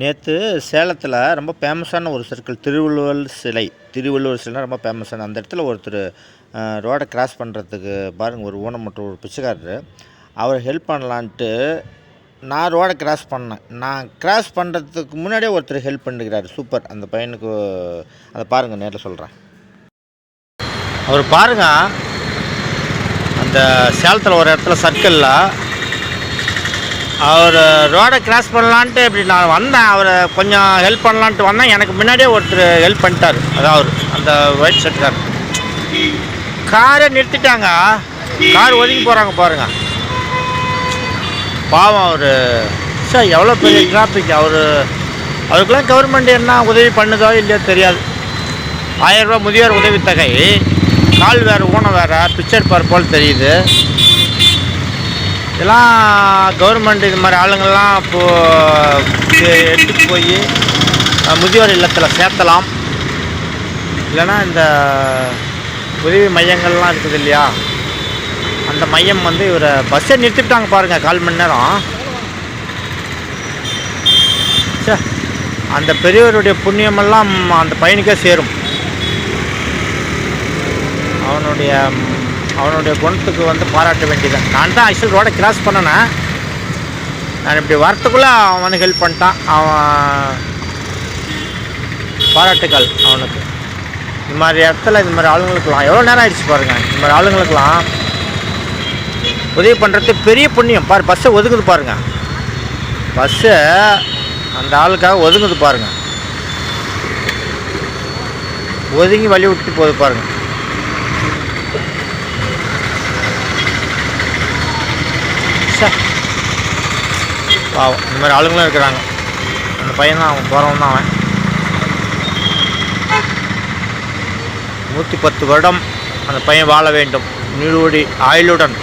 நேற்று சேலத்தில் ரொம்ப ஃபேமஸான ஒரு சர்க்கிள் திருவள்ளுவர் சிலை. திருவள்ளுவர் சிலைனா ரொம்ப ஃபேமஸான அந்த இடத்துல ஒருத்தர் ரோடை கிராஸ் பண்ணுறதுக்கு பாருங்கள் ஒரு ஊனமுற்ற ஒரு பிச்சைக்காரரு. அவர் ஹெல்ப் பண்ணலான்ட்டு நான் ரோடை கிராஸ் பண்ணேன். நான் கிராஸ் பண்ணுறதுக்கு முன்னாடியே ஒருத்தர் ஹெல்ப் பண்ணுகிறார் சூப்பர் அந்த பையனுக்கு அதை பாருங்கள் நேரில் சொல்கிறேன் அவர் பாருங்க அந்த சேலத்தில் ஒரு இடத்துல சர்க்கிளில் அவர் ரோடை கிராஸ் பண்ணலான்ட்டு இப்படி நான் வந்தேன். அவரை கொஞ்சம் ஹெல்ப் பண்ணலான்ட்டு வந்தேன். எனக்கு முன்னாடியே ஒருத்தர் ஹெல்ப் பண்ணிட்டார். அதான் அவர். அந்த ஒயிட் ஷர்ட்கார் காரை. நிறுத்திட்டாங்க. கார் ஒதுங்கி போகிறாங்க பாருங்க. பாவம் அவர். சார் எவ்வளோ பெரிய டிராஃபிக் அவர் அவருக்கெல்லாம் கவர்மெண்ட் என்ன உதவி பண்ணுதோ இல்லையோ தெரியாது. ஆயிரரூபா முதியோர் உதவித்தொகை. கால் வேறு ஊனம் வேறு. பிக்சர் பார் போல் தெரியுது. இதெல்லாம் கவர்மெண்ட் இது மாதிரி ஆளுங்கள்லாம் இப்போது எடுத்துட்டு போய் முதியோர் இல்லத்தில் சேர்த்தலாம். இல்லைன்னா இந்த உதவி மையங்கள்லாம் இருக்குது இல்லையா? அந்த மையம் வந்து இவரை பஸ்ஸை நிறுத்திவிட்டாங்க பாருங்கள் கால் மணி நேரம். சே அந்த பெரியவருடைய புண்ணியமெல்லாம் அந்த பையனுக்கே சேரும். அவனுடைய அவனுடைய குணத்துக்கு வந்து பாராட்ட வேண்டியது நான் தான் ஆக்சுவல் ரோடை கிராஸ் பண்ணினேன். நான் இப்படி வரத்துக்குள்ளே அவன் வந்து ஹெல்ப் பண்ணிட்டான். அவன் பாராட்டுக்கள் அவனுக்கு. இந்த மாதிரி இடத்துல இந்த மாதிரி ஆளுங்களுக்கெல்லாம் எவ்வளோ நேரம் ஆயிடுச்சு பாருங்கள் இந்த மாதிரி ஆளுங்களுக்கெல்லாம் உதவி பண்ணுறது பெரிய புண்ணியம். பாரு பஸ்ஸை ஒதுக்குது பாருங்கள் பஸ்ஸு அந்த ஆளுக்காக ஒதுங்குது பாருங்க. ஒதுங்கி வழி விட்டு போகுது பாருங்கள் ச்சே. பாவம் இந்த மாதிரி ஆளுங்களும் இருக்கிறாங்க. அந்த பையன் தான் அவன் போகிறவன் தான் அவன். நூற்றி பத்து வருடம் அந்த பையன் வாழ வேண்டும். நீடூடி ஆயுளுடன்.